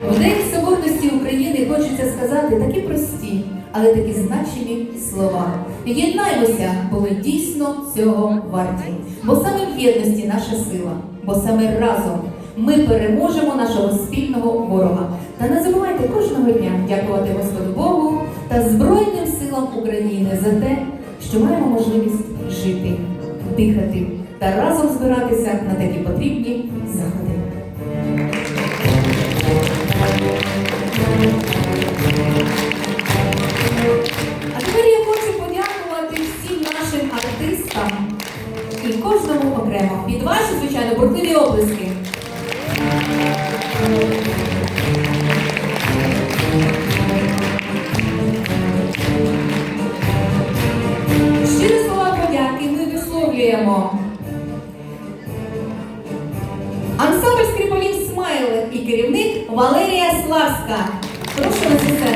В День Соборності України хочеться сказати такі прості, але такі значимі слова. Єднаймося, бо ми дійсно цього варті. Бо саме в єдності наша сила, бо саме разом ми переможемо нашого спільного ворога. Та не забувайте кожного дня дякувати Господу Богу та Збройним силам України за те, що маємо можливість жити, дихати та разом збиратися на такі потрібні заходи. І кожному окремо. Під ваші, звичайно, бурхливі оплески. Щирі слова подяки ми висловлюємо. Ансамбль скрипалів Смайл і керівник Валерія Славська. Прошу на цю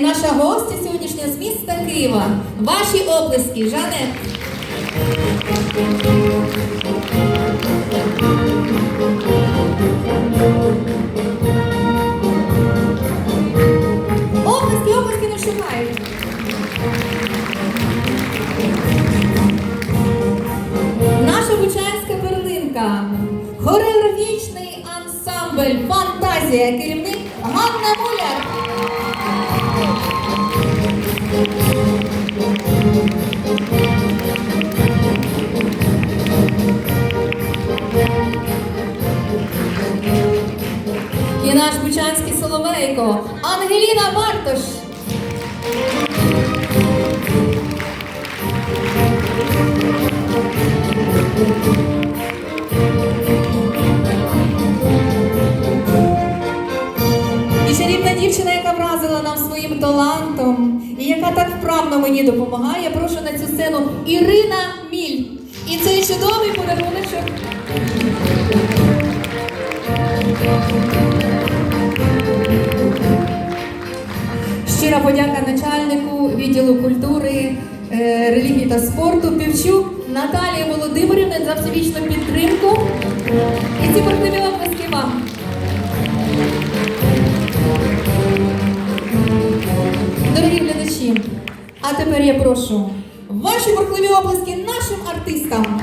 наша гостя сьогоднішня з міста Києва. Ваші оплески, Жанет. Оплески, оплески не вшивають. Наша бучанська перлинка, хореографічний ансамбль Фантазія, керівник Ганна Муляр. І наш бучанський соловейко Ангеліна Мартош. Нам своїм талантом, і яка так вправно мені допомагає, прошу на цю сцену Ірина Міль. І цей чудовий подаруночок. Щира подяка начальнику відділу культури, е, релігії та спорту Півчук Наталії Володимирівни за всебічну підтримку. І ці оплески вам. А тепер я прошу ваші бурхливі оплески нашим артистам.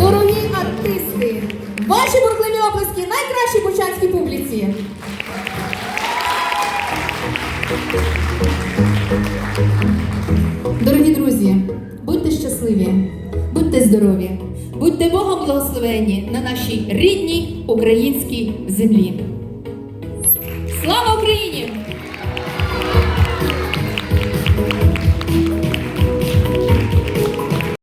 Дорогі артисти, ваші бурхливі оплески найкращій бучанській публіці. Дорогі друзі, будьте щасливі, будьте здорові, будьте Богом благословенні на нашій рідній українській землі. Слава Україні!